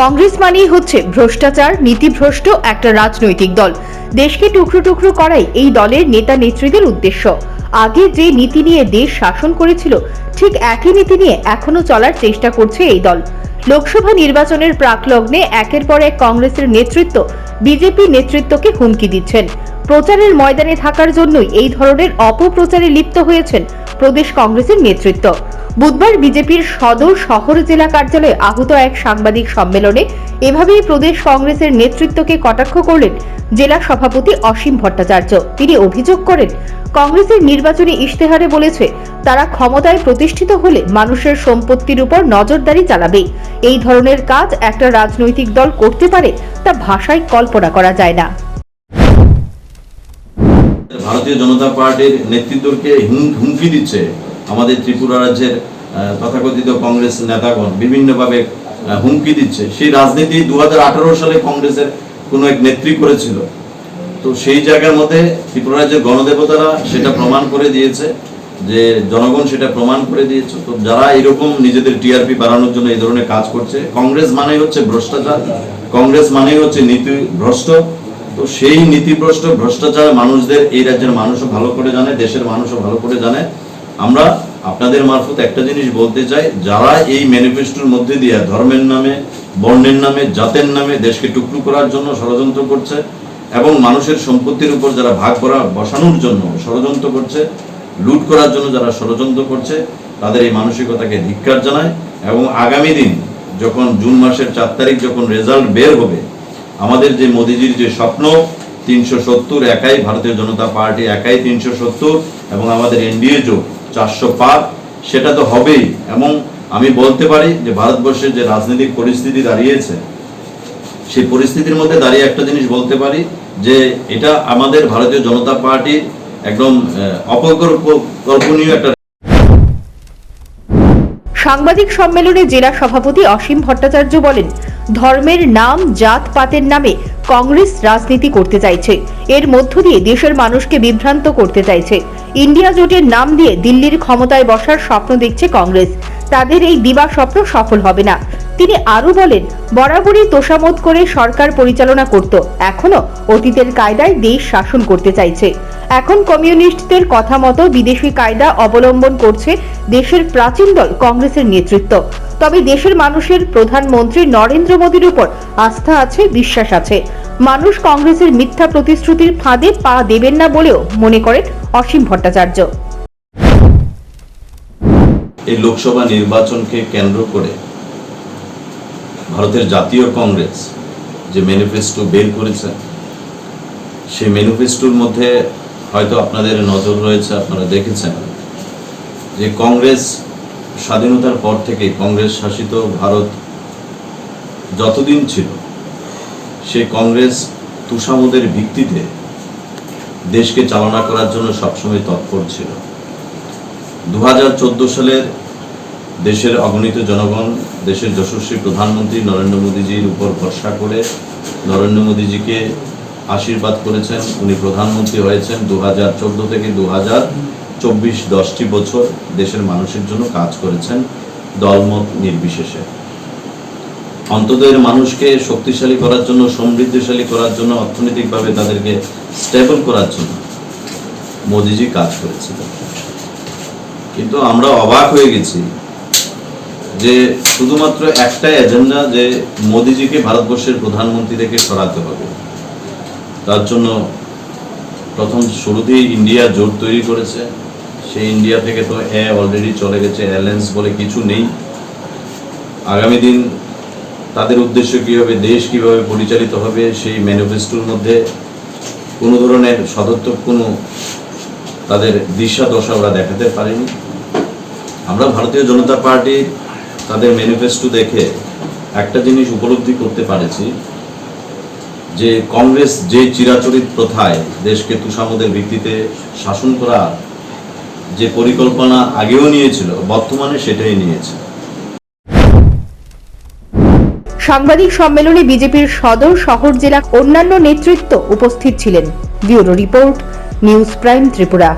কংগ্রেস মানেই হচ্ছে ভ্রষ্টাচার, নীতিভ্রষ্ট একটা রাজনৈতিক দল। দেশকে টুকরো টুকরো করাই এই দলের নেতা নেত্রীদের উদ্দেশ্য। আগে যে নীতি নিয়ে দেশ শাসন করেছিল, ঠিক একই নীতি নিয়ে এখনও চলার চেষ্টা করছে এই দল। লোকসভা নির্বাচনের প্রাকলগ্নে একের পর এক কংগ্রেসের নেতৃত্ব বিজেপি নেতৃত্বকে হুমকি দিচ্ছেন। প্রচারের ময়দানে থাকার জন্যই এই ধরনের অপপ্রচারে লিপ্ত হয়েছেন প্রদেশ কংগ্রেসের নেতৃত্ব। বুধবার বিজেপির সদর শহর জেলা কার্যালয়ে আহত এক সাংবাদিক সম্মেলনে এভাবেই প্রদেশ কংগ্রেসের নেতৃত্বকে কটাক্ষ করলেন জেলা সভাপতি অসীম ভট্টাচার্য। তিনি অভিযোগ করেন, কংগ্রেসের নির্বাচনী ইশতেহারে বলেছে, তারা ক্ষমতায় প্রতিষ্ঠিত হলে মানুষের সম্পত্তির উপর নজরদারি চালাবে। এই ধরনের কাজ একটা রাজনৈতিক দল করতে পারে তা ভাষায় কল্পনা করা যায় না। ভারতীয় জনতা পার্টির নেতৃত্বকে হুমকি দিচ্ছে আমাদের ত্রিপুরা রাজ্যের তথাকথিত কংগ্রেস নেতাগণ বিভিন্নভাবে হুমকি দিচ্ছে। সেই রাজনীতি দু সালে কংগ্রেসের কোনো এক নেত্রী করেছিল। তো সেই জায়গার মধ্যে ত্রিপুরা রাজ্যের গণদেবতারা সেটা প্রমাণ করে দিয়েছে, যে জনগণ সেটা প্রমাণ করে দিয়েছে। তো যারা এরকম নিজেদের টিআরপি বাড়ানোর জন্য এই ধরনের কাজ করছে, কংগ্রেস মানেই হচ্ছে ভ্রষ্টাচার, কংগ্রেস মানেই হচ্ছে নীতি ভ্রষ্ট। তো সেই নীতিভ্রষ্ট ভ্রষ্টাচার মানুষদের এই রাজ্যের মানুষও ভালো করে জানে, দেশের মানুষও ভালো করে জানে। আমরা আপনাদের মারফত একটা জিনিস বলতে চাই, যারা এই ম্যানিফেস্টোর মধ্যে দিয়ে ধর্মের নামে, বর্ণের নামে, জাতের নামে দেশকে টুকরো করার জন্য ষড়যন্ত্র করছে এবং মানুষের সম্পত্তির উপর যারা ভাগ করা, বসানোর জন্য ষড়যন্ত্র করছে, লুট করার জন্য যারা ষড়যন্ত্র করছে, তাদের এই মানসিকতাকে ধিক্কার জানায় এবং আগামী দিন যখন জুন মাসের চার তারিখ যখন রেজাল্ট বের হবে, আমাদের যে মোদিজির যে স্বপ্ন তিনশো সত্তর, একাই ভারতীয় জনতা পার্টি, একাই তিনশো সত্তর এবং আমাদের এনডিএ জোট চারশো পার সেটা তো হবেই। এবং আমি বলতে পারি যে ভারতবর্ষের যে রাজনৈতিক পরিস্থিতি দাঁড়িয়েছে, সেই পরিস্থিতির মধ্যে দাঁড়িয়ে একটা জিনিস বলতে পারি যে এটা আমাদের ভারতীয় জনতা পার্টির একদম অপকল্পনীয় একটা সাংবাদিক সম্মেলনে জেলা সভাপতি অসীম ভট্টাচার্য বলেন ধর্মের নাম, জাত, পাতের নামে কংগ্রেস রাজনীতি করতে চাইছে। এর মধ্য দিয়ে দেশের মানুষকে বিভ্রান্ত করতে চাইছে। ইন্ডিয়া জোটের নাম দিয়ে দিল্লির ক্ষমতায় বসার স্বপ্ন দেখছে কংগ্রেস। তাদের এই দিবা স্বপ্ন সফল হবে না। তিনি আরও বলেন, বরাবরই তোষামত করে সরকার পরিচালনা করত। এখনও অতীতের কায়দায় দেশ শাসন করতে চাইছে। এখন কমিউনিস্টদের কথা মতো বিদেশি কায়দা অবলম্বন করছে দেশের প্রাচীন দল কংগ্রেসের নেতৃত্ব। তবে দেশের মানুষের প্রধানমন্ত্রী নরেন্দ্র মোদীর উপর আস্থা আছে, বিশ্বাস আছে। মানুষ কংগ্রেসের মিথ্যা প্রতিশ্রুতির ফাঁদে পা দেবেন না বলেও মনে করেন অসীম ভট্টাচার্য। এই লোকসভা নির্বাচনকে কেন্দ্র করে ভারতের জাতীয় কংগ্রেস যে ম্যানিফেস্টো বের করেছে, সেই ম্যানিফেস্টোর মধ্যে হয়তো আপনাদের নজর রয়েছে, আপনারা দেখেছেন যে কংগ্রেস স্বাধীনতার পর থেকে কংগ্রেস শাসিত ভারত যতদিন ছিল, সেই কংগ্রেস তুষামদের ভিত্তিতে দেশকে চালনা করার জন্য সবসময় তৎপর ছিল। দু সালের দেশের অগণিত জনগণ, দেশের যশস্বী প্রধানমন্ত্রী নরেন্দ্র মোদীজির উপর ভরসা করে নরেন্দ্র মোদীজিকে আশীর্বাদ করেছেন। উনি প্রধানমন্ত্রী হয়েছেন দু হাজার চোদ্দ থেকে দু হাজার চব্বিশ দশটি বছর দেশের মানুষের জন্য কাজ করেছেন দলমত নির্বিশেষে। অন্তত এর মানুষকে শক্তিশালী করার জন্য, সমৃদ্ধশালী করার জন্য, অর্থনৈতিকভাবে তাদেরকে স্টেবল করার জন্য মোদিজি কাজ করেছিলেন। কিন্তু আমরা অবাক হয়ে গেছি যে শুধুমাত্র একটাই এজেন্ডা যে মোদিজিকে ভারতবর্ষের প্রধানমন্ত্রী থেকে সরাতে হবে। তার জন্য প্রথম শুরুতেই ইন্ডিয়া জোট তৈরি করেছে। সেই ইন্ডিয়া থেকে তো এ অলরেডি চলে গেছে অ্যালায়েন্স বলে কিছু নেই। আগামী দিন তাদের উদ্দেশ্য কী হবে দেশ কীভাবে পরিচালিত হবে, সেই ম্যানিফেস্টোর মধ্যে কোনো ধরনের সদর্থক কোনো তাদের দিশা, দশা ওরা দেখাতে পারেনি। আমরা ভারতীয় জনতা পার্টি তাদের ম্যানিফেস্টো দেখে একটা জিনিস উপলব্ধি করতে পারেছি, যে কংগ্রেস যে চিরাচরিত প্রথায় দেশকে তুষামদের ভিত্তিতে শাসন করা যে পরিকল্পনা আগেও নিয়েছিল, বর্তমানে সেটাই নিয়েছে। সাংবাদিক সম্মেলনে বিজেপির সদর শহর জেলা অন্যান্য নেতৃত্ব উপস্থিত ছিলেন। Bureau report, news prime Tripura.